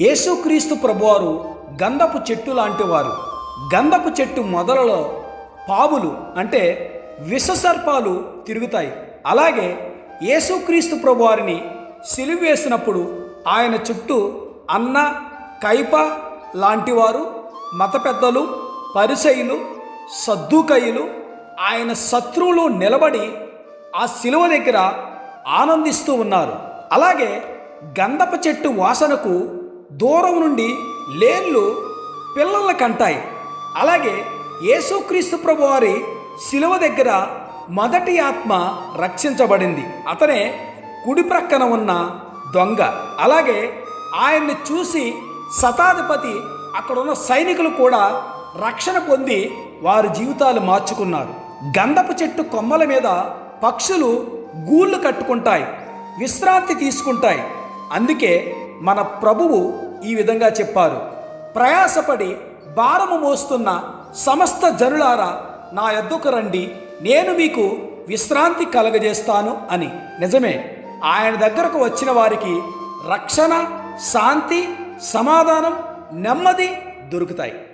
యేసుక్రీస్తు ప్రభువారు గంధపు చెట్టు లాంటివారు గంధపు చెట్టు మొదలలో పాములు అంటే విషసర్పాలు తిరుగుతాయి. అలాగే యేసుక్రీస్తు ప్రభువారిని సిలువ వేసినప్పుడు ఆయన చుట్టూ అన్న కైప లాంటివారు మత పెద్దలు పరిసయులు సద్దుకయులు ఆయన శత్రువులు నిలబడి ఆ శిలువ దగ్గర ఆనందిస్తూ ఉన్నారు. అలాగే గంధప చెట్టు వాసనకు దూరం నుండి లేన్లు పిల్లల కంటాయి. అలాగే యేసుక్రీస్తు ప్రభు వారి శిలువ దగ్గర మొదటి ఆత్మ రక్షించబడింది. అతనే కుడి ప్రక్కన ఉన్న దొంగ. అలాగే ఆయన్ని చూసి శతాధిపతి అక్కడున్న సైనికులు కూడా రక్షణ పొంది వారి జీవితాలు మార్చుకున్నారు. గంధపు చెట్టు కొమ్మల మీద పక్షులు గూళ్ళు కట్టుకుంటాయి విశ్రాంతి తీసుకుంటాయి. అందుకే మన ప్రభువు ఈ విధంగా చెప్పారు. ప్రయాసపడి భారము మోస్తున్న సమస్త జనులారా నా ఎద్దుకు రండి నేను మీకు విశ్రాంతి కలగజేస్తాను అని. నిజమే ఆయన దగ్గరకు వచ్చిన వారికి రక్షణ శాంతి సమాధానం నెమ్మది దొరుకుతాయి.